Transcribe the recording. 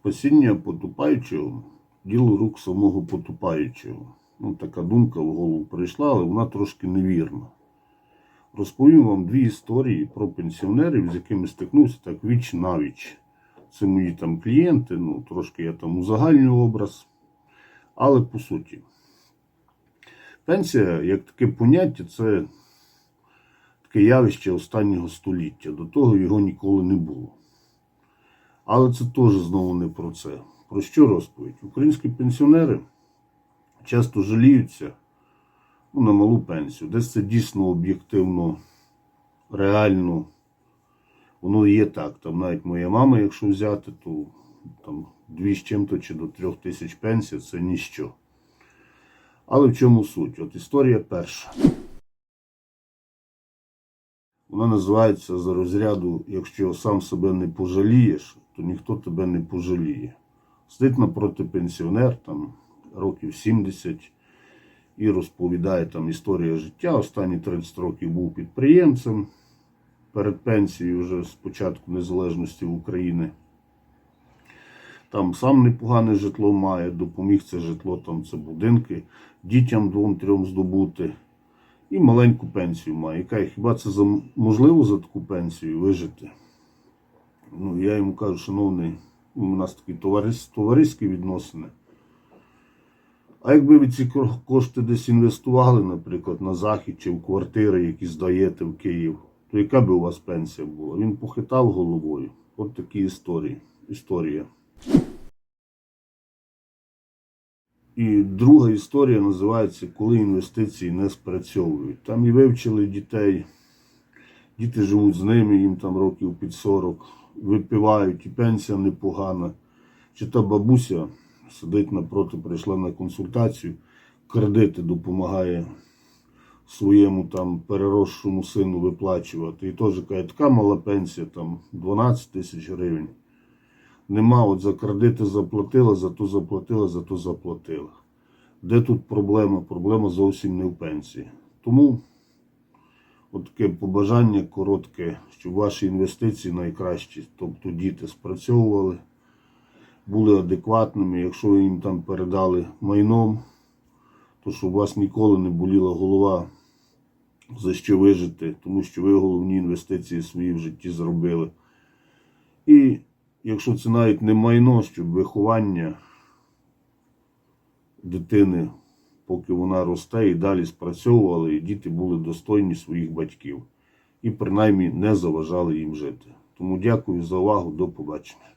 Спасіння потупаючого діло рук самого потупаючого. Ну, така думка в голову прийшла, але вона трошки невірна. Розповім вам дві історії про пенсіонерів, з якими стикнувся так віч навіч. Це мої там клієнти, ну трошки я там узагальнюю образ. Але по суті, пенсія як таке поняття, це таке явище останнього століття. До того його ніколи не було. Але це теж знову не про це. Про що розповідь? Українські пенсіонери часто жаліються ну, на малу пенсію. Десь це дійсно об'єктивно, реально. Воно є так. Там навіть моя мама, якщо взяти, то там дві з чим-то чи до трьох тисяч пенсій це ніщо. Але в чому суть? От історія перша. Вона називається за розряду, якщо сам себе не пожалієш, то ніхто тебе не пожаліє. Сидить напроти пенсіонер, там років 70, і розповідає там історія життя. Останні 30 років був підприємцем перед пенсією вже з початку незалежності України. Там сам непогане житло має, допоміг це житло, там це будинки, дітям двом-трьом здобути. І маленьку пенсію має. Яка хіба це можливо за таку пенсію вижити? Ну, я йому кажу, шановний, у нас такі товариські відносини. А якби ви ці кошти десь інвестували, наприклад, на захід чи в квартири, які здаєте в Київ, то яка би у вас пенсія була? Він похитав головою. От такі історії. Історія. І друга історія називається Коли інвестиції не спрацьовують. Там і вивчили дітей, діти живуть з ними, їм там років під 40, випивають, і пенсія непогана. Чи та бабуся сидить напроти, прийшла на консультацію, кредити допомагає своєму там переросшому сину виплачувати. І теж каже, така мала пенсія, там 12 тисяч гривень. Нема, от за кредити заплатила, за то заплатила, за то заплатила. Де тут проблема? Проблема зовсім не в пенсії. Тому от таке побажання коротке, щоб ваші інвестиції найкращі, тобто діти спрацьовували, були адекватними. Якщо ви їм там передали майном, то щоб у вас ніколи не боліла голова за що вижити, тому що ви головні інвестиції свої в житті зробили. І якщо це навіть не майно, щоб виховання дитини, поки вона росте і далі спрацьовувала, і діти були достойні своїх батьків і принаймні не заважали їм жити. Тому дякую за увагу, до побачення.